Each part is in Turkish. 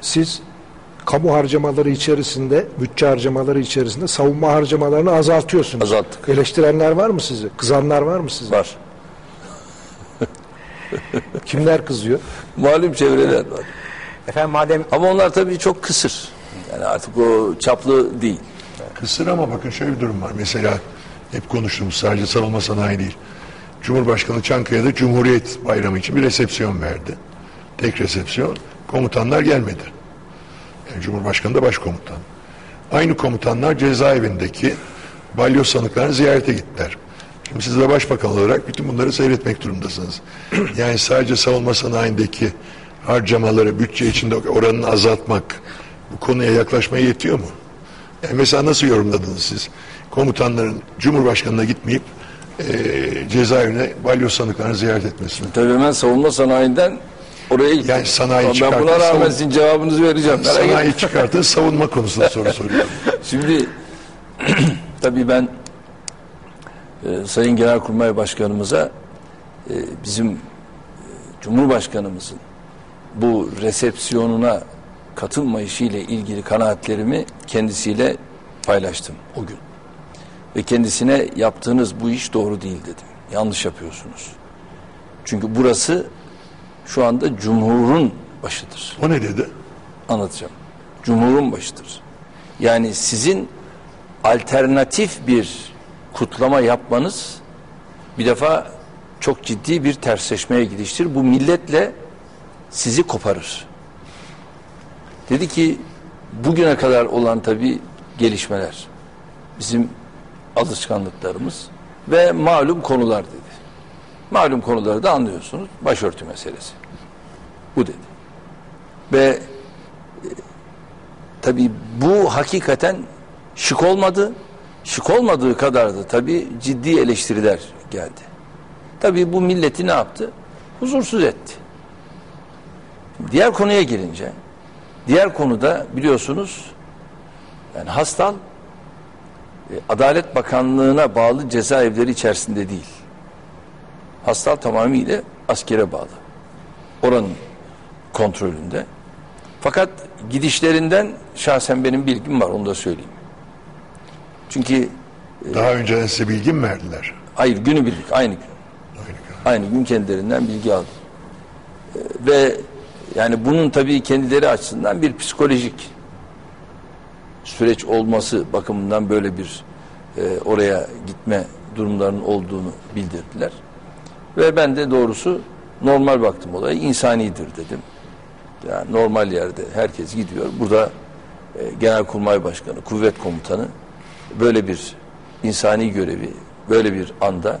siz kamu harcamaları içerisinde, bütçe harcamaları içerisinde savunma harcamalarını azaltıyorsunuz. Azalttık. Eleştirenler var mı sizi? Kızanlar var mı size? Var. Kimler kızıyor? Malum çevreler var. Efendim madem Ama onlar tabii çok kısır. Yani artık o çaplı değil. Kısır ama bakın şöyle bir durum var. Mesela hep konuştuğumuz sadece savunma sanayi değil. Cumhurbaşkanı Çankaya'da Cumhuriyet Bayramı için bir resepsiyon verdi. Tek resepsiyon. Komutanlar gelmedi. Yani Cumhurbaşkanı da başkomutan. Aynı komutanlar cezaevindeki balyoz sanıklarını ziyarete gittiler. Şimdi siz de başbakan olarak bütün bunları seyretmek durumundasınız. Yani sadece savunma sanayindeki harcamaları bütçe içinde oranını azaltmak bu konuya yaklaşmaya yetiyor mu? Yani mesela nasıl yorumladınız siz? Komutanların Cumhurbaşkanı'na gitmeyip eee cezaevine balyoz sanıklarını ziyaret etmesini. Tabii ben savunma sanayinden oraya gittim. Yani sanayi Ama Ben çıkarttı, buna rağmen sizin cevabınızı vereceğim. Sanayi çıkartın savunma konusunda soru soruyorum. Şimdi tabii ben e, Sayın Genelkurmay Başkanımıza e, bizim e, Cumhurbaşkanımızın bu resepsiyonuna katılmayışı ile ilgili kanaatlerimi kendisiyle paylaştım o gün. Ve kendisine yaptığınız bu iş doğru değil dedim. Yanlış yapıyorsunuz. Çünkü burası şu anda Cumhur'un başıdır O ne dedi? anlatacağım. Cumhurun başıdır. Yani sizin alternatif bir kutlama yapmanız bir defa çok ciddi bir tersleşmeye gidiştir. Bu milletle sizi koparır. Dedi ki bugüne kadar olan tabi gelişmeler bizim alışkanlıklarımız ve malum konular dedi. Malum konuları da anlıyorsunuz. Başörtü meselesi. Bu dedi. Ve Tabii bu hakikaten şık olmadı. Şık olmadığı kadar da tabii ciddi eleştiriler geldi. Tabii bu milleti ne yaptı? Huzursuz etti. Diğer konuya gelince, diğer konuda biliyorsunuz yani Hastal e, Adalet Bakanlığı'na bağlı cezaevleri içerisinde değil. Hastal tamamıyla askere bağlı. Oranın kontrolünde. Fakat gidişlerinden şahsen benim bilgim var onu da söyleyeyim. Çünkü Daha önceden size bilgi mi verdiler? hayır günü birlik aynı gün. Aynı gün. Aynı gün kendilerinden bilgi aldım. Ee, Ve yani bunun tabii kendileri açısından bir psikolojik süreç olması bakımından böyle bir e, oraya gitme durumlarının olduğunu bildirdiler. Ve ben de doğrusu normal baktım olaya insanidir dedim. Yani normal yerde herkes gidiyor. Burada e, Genelkurmay Başkanı, Kuvvet Komutanı böyle bir insani görevi, böyle bir anda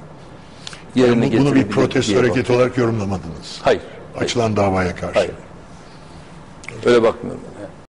yerine Bunu, bunu bir protesto hareketi olarak yorumlamadınız. Hayır. hayır, Açılan davaya karşı. Hayır. Öyle bakmıyorum.